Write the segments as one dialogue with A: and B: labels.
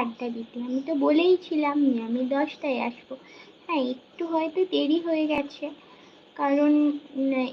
A: আড্ডা দিতে। আমি তো বলেইছিলাম যে আমি দশটায় আসব। হ্যাঁ একটু হয়তো দেরি হয়ে গেছে। কারণ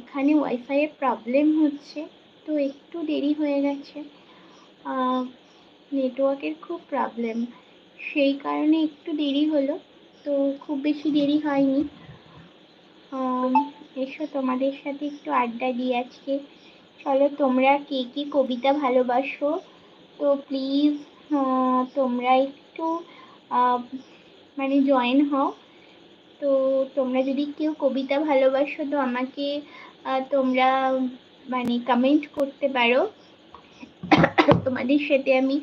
A: এখানে ওয়াইফাইয়ের প্রবলেম হচ্ছে, তো একটু দেরি হয়ে গেছে। নেটওয়ার্কের খুব প্রবলেম সেই কারণে একটু দেরি হলো, তো খুব বেশি দেরি হয়নি। এসো তোমাদের সাথে একটু আড্ডা দিই আজকে। চলো তোমরা কে কে কবিতা ভালোবাসো? তো প্লিজ তোমরা একটু মানে জয়েন হও। তো তোমরা যদি কেউ কবিতা ভালোবাসো, তো আমাকে তোমরা মানে কমেন্ট করতে পারো। তোমাদের সাথে আমি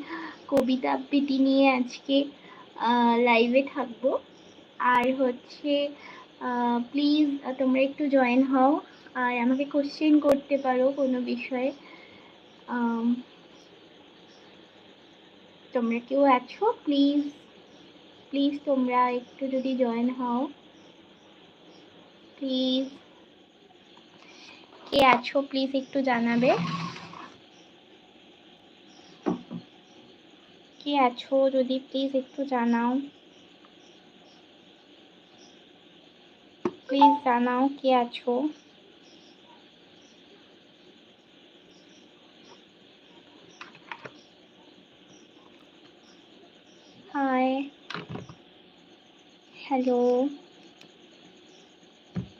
A: কবিতা আবৃত্তি নিয়ে আজকে লাইভে থাকব। আর হচ্ছে প্লিজ তোমরা একটু জয়েন হও। আর আমাকে কোশ্চেন করতে পারো কোনো বিষয়ে। তোমরা কেউ আছো? প্লিজ প্লিজ তোমরা একটু যদি জয়েন হও। প্লিজ কে আছো? প্লিজ একটু জানাবে। কে আছো যদি প্লিজ একটু জানাও। প্লিজ জানাও কে আছো। হাই হ্যালো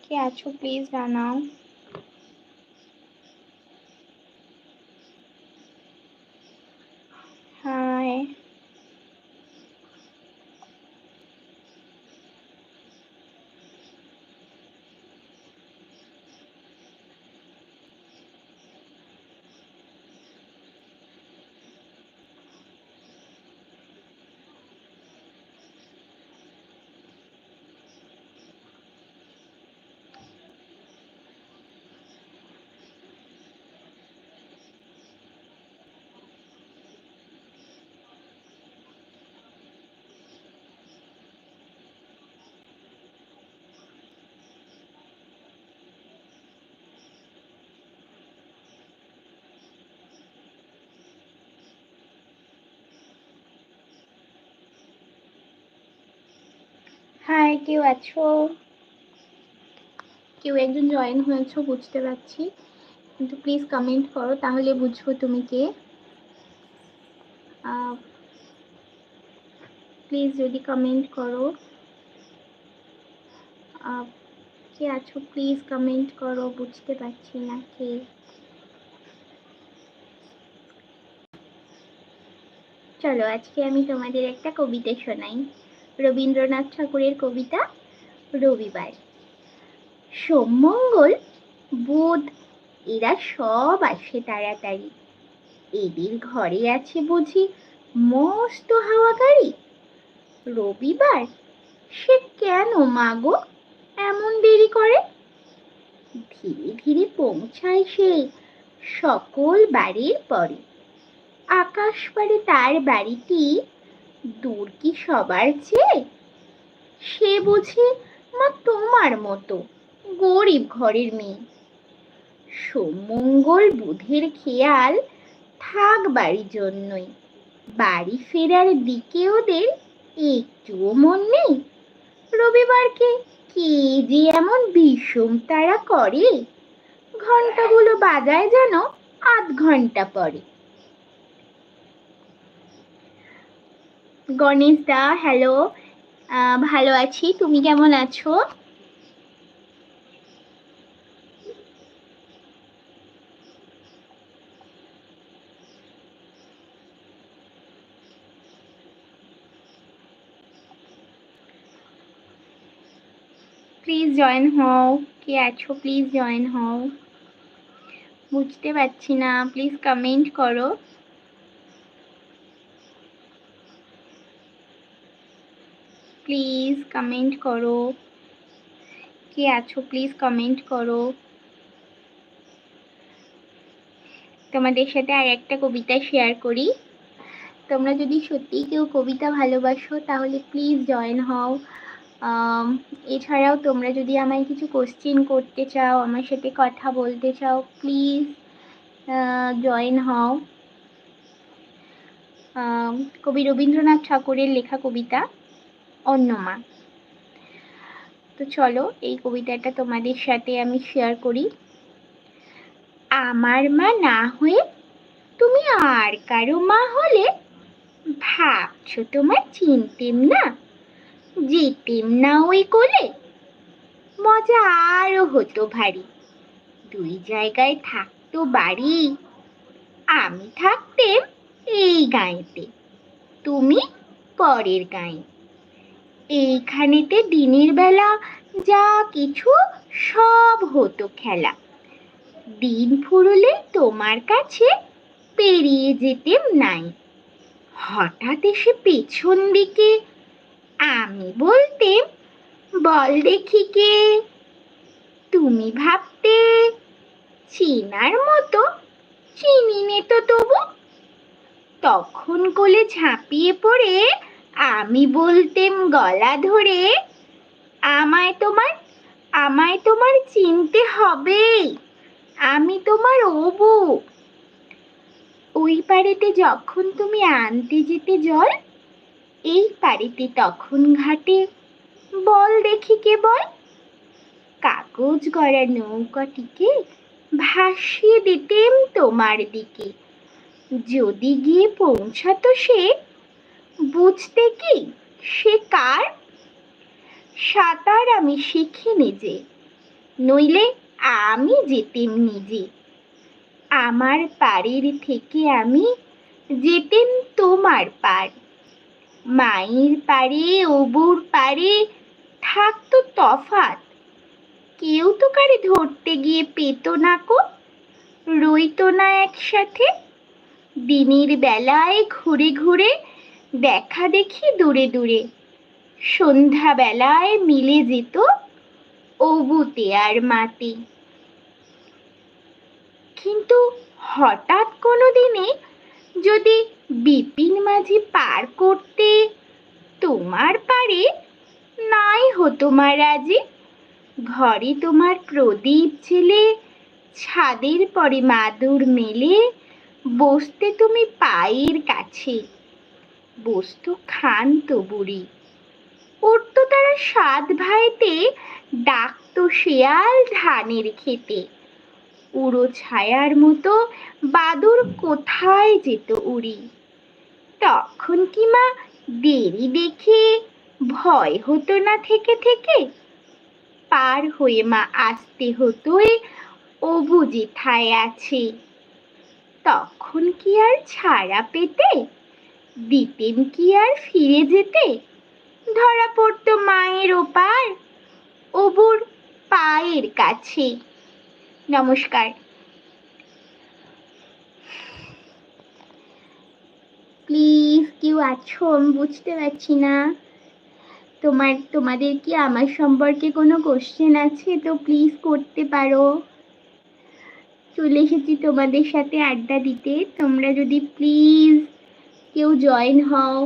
A: কে আছো প্লিজ জানাও হাই হাই কেউ আছো? কেউ একজন জয়েন হয়েছো, বুঝতে পারছি। কিন্তু প্লিজ কমেন্ট করো, তাহলে বুঝব তুমি কে। প্লিজ যদি কমেন্ট করো। কে আছো? প্লিজ কমেন্ট করো, বুঝতে পারছি না কে। চলো, আজকে আমি তোমাদের একটা কবিতা শোনাই। রবীন্দ্রনাথ ঠাকুরের কবিতা রবিবার। সোমমঙ্গল বুধ, এরা সব আসে তাড়াতাড়ি। এদের ঘরে আছে বুঝি মস্ত হাওয়া গাড়ি। রবিবার, সে কেন মাগো এমন দেরি করে? ধীরে ধীরে পৌঁছায় সে সকল বাড়ির পরে। আকাশ পারে তার বাড়িটি দূর কি সবার চেয়ে? সে বুঝি মা তোমার মতো, গরিব ঘরের মেয়ে। সোমঙ্গল বুধের খেয়াল থাক বাড়ির জন্যই। বাড়ি ফেরার দিকে ওদের একটুও মন নেই। রবিবারকে কে যে এমন বিষম তারা করে? ঘন্টাগুলো বাজায় যেন আধ ঘণ্টা পরে। গণেশ দা হ্যালো ভালো আছি, তুমি কেমন আছো? প্লিজ জয়েন হও, কে আছো? প্লিজ জয়েন হও। বুঝতে পারছি না প্লিজ কমেন্ট করো। প্লিজ কমেন্ট করো কে আছো প্লিজ কমেন্ট করো তোমাদের সাথে আর একটা কবিতা শেয়ার করি। তোমরা যদি সত্যিই কেউ কবিতা ভালোবাসো, তাহলে প্লিজ জয়েন হও। এছাড়াও তোমরা যদি আমায় কিছু কোশ্চেন করতে চাও, আমার সাথে কথা বলতে চাও প্লিজ জয়েন হও। কবি রবীন্দ্রনাথ ঠাকুরের লেখা কবিতা। অন্যমা তো চলো, এই কবিতাটা তোমাদের সাথে আমি শেয়ার করি। আমার মা না হয়ে তুমি আর কারও মা হলে ভাবছ তোমার চিনতেম না? যেতেম না ওই কোলে। মজা আরও হতো ভারী। দুই জায়গায় থাকতো বাড়ি। আমি থাকতেম এই গাঁয়েতে। তুমি পরের গাঁয়ে। এইখানেতে দিনের বেলা যা কিছু সব হতো খেলা। দিন ফুরলে তোমার কাছে পেরিয়ে যেতেম নাই। হঠাৎ এসে পেছন দিকে আমি বলতেম, বল দেখি কে? তুমি ভাবতে, চিনার মতো, চিনি নে তো তবু। তখন কোলে ঝাঁপিয়ে পড়ে আমি বলতেম গলা ধরে, আমায় তোমার আমায় তোমার চিনতে হবে। আমি তোমার অবু। ওই পাড়েতে যখন তুমি আনতে যেতে জল, এই পাড়েতে তখন ঘাটে। বল দেখি কে বল। কাগজ গড়া নৌকাটিকে ভাসিয়ে দিতেম তোমার দিকে। যদি গিয়ে পৌঁছাতো সে বুঝতে কি? সে কার? সাঁতার আমি শিখিনি যে, নইলে আমি যেতেম নিজে। আমার পাড়ের থেকে আমি যেতেম তোমার পার মায়ের পাড়ে, অবুর পাড়ে থাকতো তফাত। কেউ তো কারে ধরতে গিয়ে পেত না কো? রইতো না একসাথে? দিনের বেলায় ঘুরে ঘুরে দেখা দেখি দূরে দূরে। সন্ধ্যা বেলায় মিলে যেত অবুতে আর মাতে। কিন্তু হঠাৎ কোনো দিনে যদি বিপিন মাঝি পার করতে তোমার পারে নাই হতো মা রাজি ঘরে তোমার প্রদীপ ছেলে ছাদের পরে মাদুর মেলে, বসতে তুমি পায়ের কাছে বসতো ক্ষান্ত বুড়ি। উঠতো তারা সাত ভাইতে ডাকতো শেয়াল ধানের খেতে। উড়ো ছায়ার মতো বাদুর কোথায় যেত উড়ি। তখন কি মা দেরি দেখে ভয় হতো না থেকে থেকে? পার হয়ে মা আসতে হতোই অবু যেথায় আছে। তখন কি আর ছাড়া পেতে? দিতেন কি আর ফিরে যেতে? ধরা পড়তো মায়ের ওপার, অবুর পায়ের কাছে। নমস্কার। প্লিজ কেউ আছো? আমি বুঝতে পারছি না। তোমার, তোমাদের কি আমার সম্পর্কে কোনো কোশ্চেন আছে? তো প্লিজ করতে পারো। চলে এসেছি তোমাদের সাথে আড্ডা দিতে। তোমরা যদি প্লিজ কেউ জয়েন হও।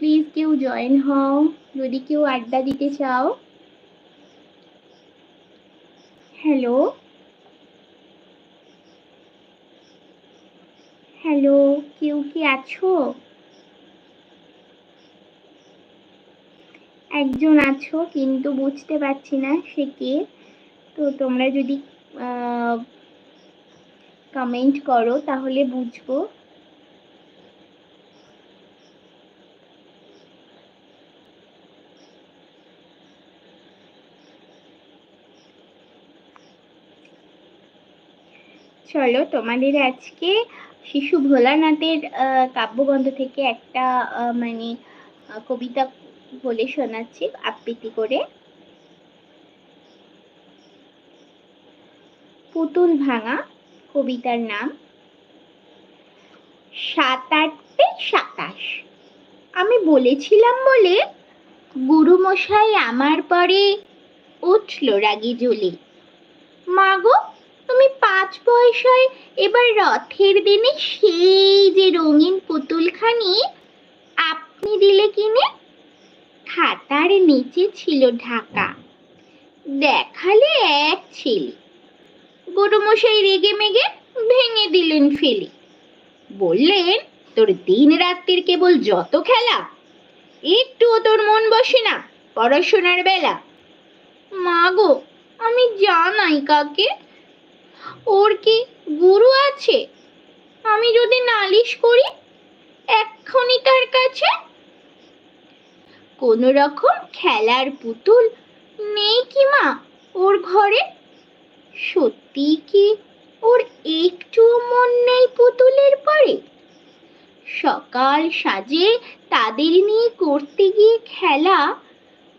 A: প্লিজ কেউ জয়েন হও। যদি কেউ আড্ডা দিতে চাও। হ্যালো হ্যালো কেউ কি আছো? একজন আছো, কিন্তু বুঝতে পারছি না সে কে। তো তোমরা যদি কমেন্ট করো, তাহলে বুঝব। চলো, তোমাদের আজকে শিশু ভোলানাথের কাব্যগ্রন্থ থেকে একটা মানে কবিতা বলে শোনাচ্ছি, আবৃত্তি করে। পুতুল ভাঙা, কবিতার নাম। সাত আটটে সাতাশ। আমি বলেছিলাম বলে গুরুমশাই আমার পরে উঠল রাগি জ্বলে মাগো তুমি পাঁচ পয়সায় এবার রথের দিনে সেই যে রঙিন পুতুলখানি আপনি দিলে কিনে? খাতার নিচে ছিল ঢাকা। দেখালে এক ছেলে। গরুমশাই রেগে মেগে ভেঙে দিলেন ফেলে। বললেন, তোর দিন রাত্রির কেবল যত খেলা, একটুও তোর মন বসে না পড়াশোনার বেলা। মা গো, আমি জানাই কাকে ওর কি গুরু আছে? আমি যদি নালিশ করি, এক্ষুনি তার কাছে। কোনো রকম খেলার পুতুল নেই কি মা ওর ঘরে? সত্যি কি ওর একটু মন নেই পুতুলের পরে? সকাল সাজে তাদের নিয়ে করতে গিয়ে খেলা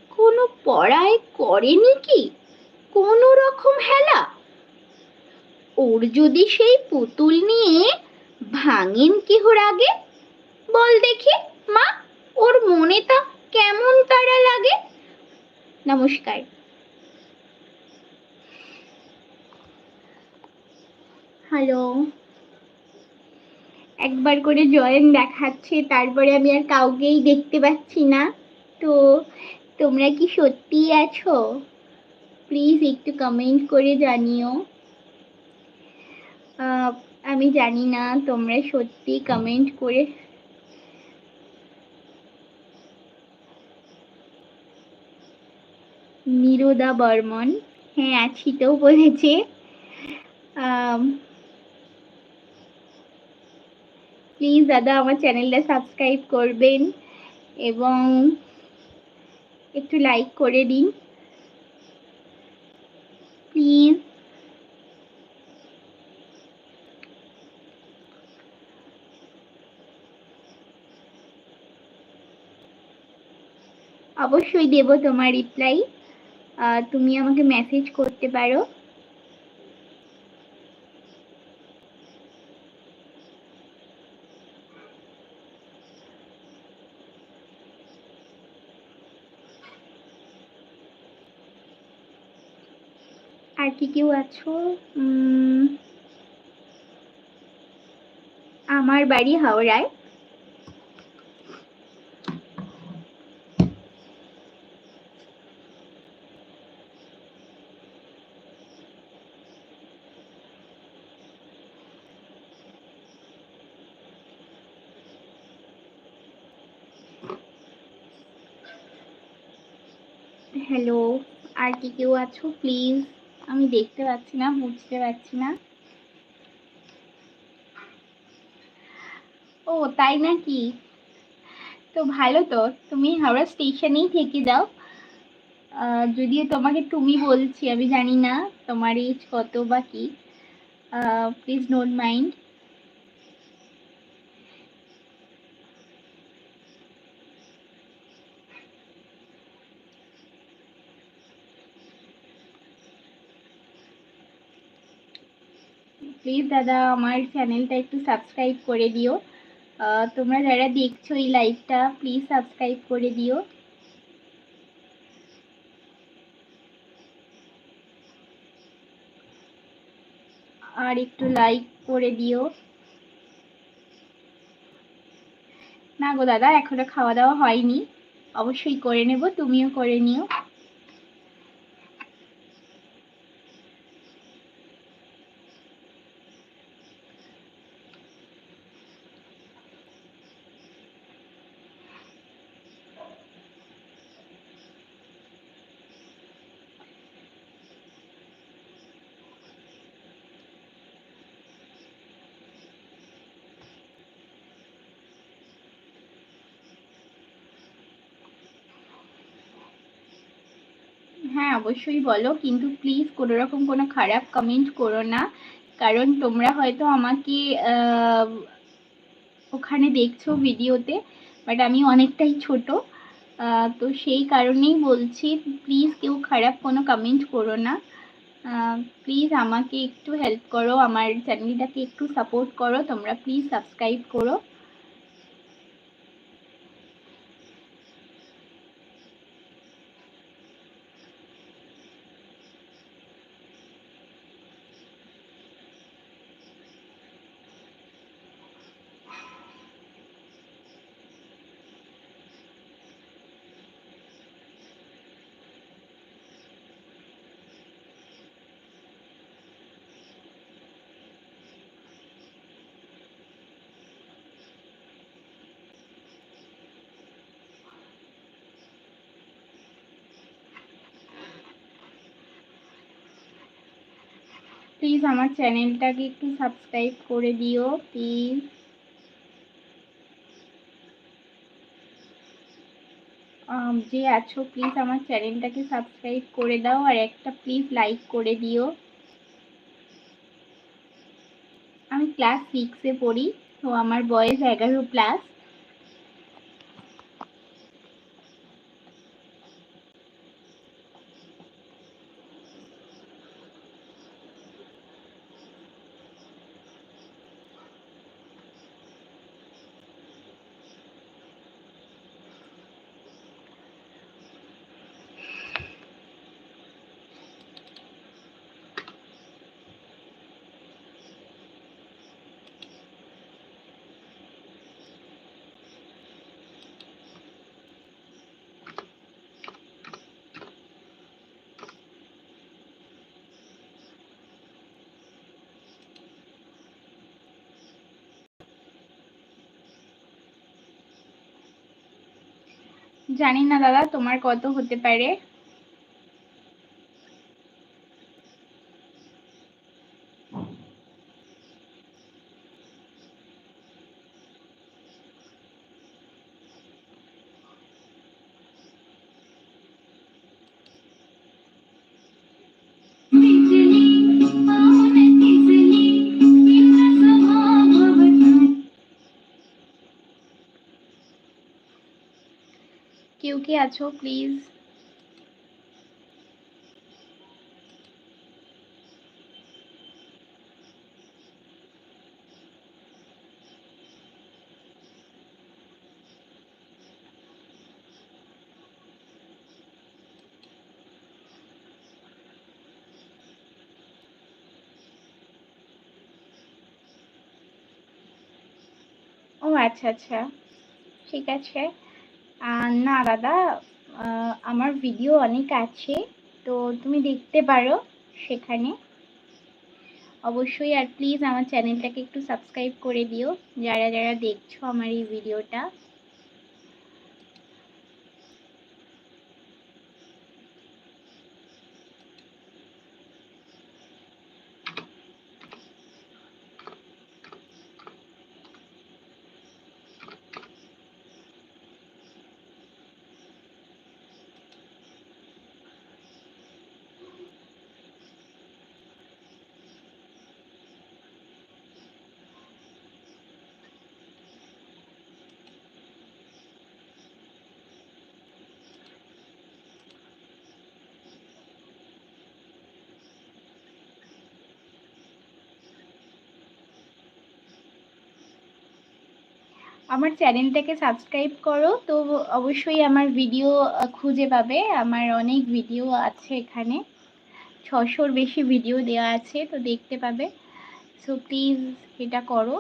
A: কোনো পড়ায় করেনি কি? কোনো রকম হেলা? ওর যদি সেই পুতুল নিয়ে ভাঙেন কেহর আগে বল দেখি, মা, ওর মনে তা কেমন তারা লাগে? নমস্কার। হ্যালো। একবার করে জয়েন দেখাচ্ছে, তারপরে আমি আর কাউকেই দেখতে পাচ্ছি না। তো তোমরা কি সত্যিই আছো? প্লিজ একটু কমেন্ট করে জানিও। আমি জানি না, তোমরা সত্যি কমেন্ট করে নিরোদা বর্মন হ্যাঁ আছি তো বলেছে। প্লিজ দাদা, আমার চ্যানেলটা সাবস্ক্রাইব করবেন এবং একটু লাইক করে দিন প্লিজ অবশ্যই দেব তোমার রিপ্লাই তুমি আমাকে মেসেজ করতে পারো। আর কি কেউ আছো? আমার বাড়ি হাওড়ায়। হ্যালো আর কি কেউ আছো? প্লিজ আমি দেখতে পাচ্ছি না, বুঝতে পারছি না। ও, তাই নাকি? তো ভালো তো, তুমি হাওড়া স্টেশনেই থেকে যাও। যদিও তোমাকে তুমি বলছি, আমি জানি না তোমার এজ কত বা কি। প্লিজ ডোন্ট মাইন্ড প্লিজ দাদা, আমার চ্যানেলটা একটু সাবস্ক্রাইব করে দিও। তোমরা যারা দেখছ এই লাইভটা প্লিজ সাবস্ক্রাইব করে দিও। আর একটু লাইক করে দিও। না গো দাদা, এখনও খাওয়া দাওয়া হয়নি। অবশ্যই করে নেব, তুমিও করে নিও হ্যাঁ অবশ্যই বলো, কিন্তু প্লিজ কোনো রকম কোনো খারাপ কমেন্ট করো না। কারণ তোমরা হয়তো আমাকে ওখানে দেখছ ভিডিওতে বাট আমি অনেকটাই ছোট। তো সেই কারণেই বলছি প্লিজ কেউ খারাপ কোনো কমেন্ট করো না। প্লিজ আমাকে একটু হেল্প করো, আমার চ্যানেলটাকে একটু সাপোর্ট করো, তোমরা প্লিজ সাবস্ক্রাইব করো। প্লিজ আমার চ্যানেলটাকে একটু সাবস্ক্রাইব করে দিও প্লিজ যে আছো প্লিজ আমার চ্যানেলটাকে সাবস্ক্রাইব করে দাও আর একটা প্লিজ লাইক করে দিও। আমি ক্লাস সিক্সে পড়ি, তো আমার বয়স এগারো প্লাস জানি না দাদা তোমার কত হতে পারে। কেউ কি আছো প্লিজ ও আচ্ছা আচ্ছা ঠিক আছে না, দাদা আমার ভিডিও অনেক আছে, তো তুমি দেখতে পারো সেখানে। অবশ্যই, আর প্লিজ আমার চ্যানেলটাকে একটু সাবস্ক্রাইব করে দিও। যারা যারা দেখছ আমার এই ভিডিওটা আমার চ্যানেলটাকে সাবস্ক্রাইব করো। তো অবশ্যই আমার ভিডিও খুঁজে পাবে। আমার অনেক ভিডিও আছে এখানে। ছশোর বেশি ভিডিও দেওয়া আছে, তো দেখতে পাবে। সো প্লিজ এটা করো।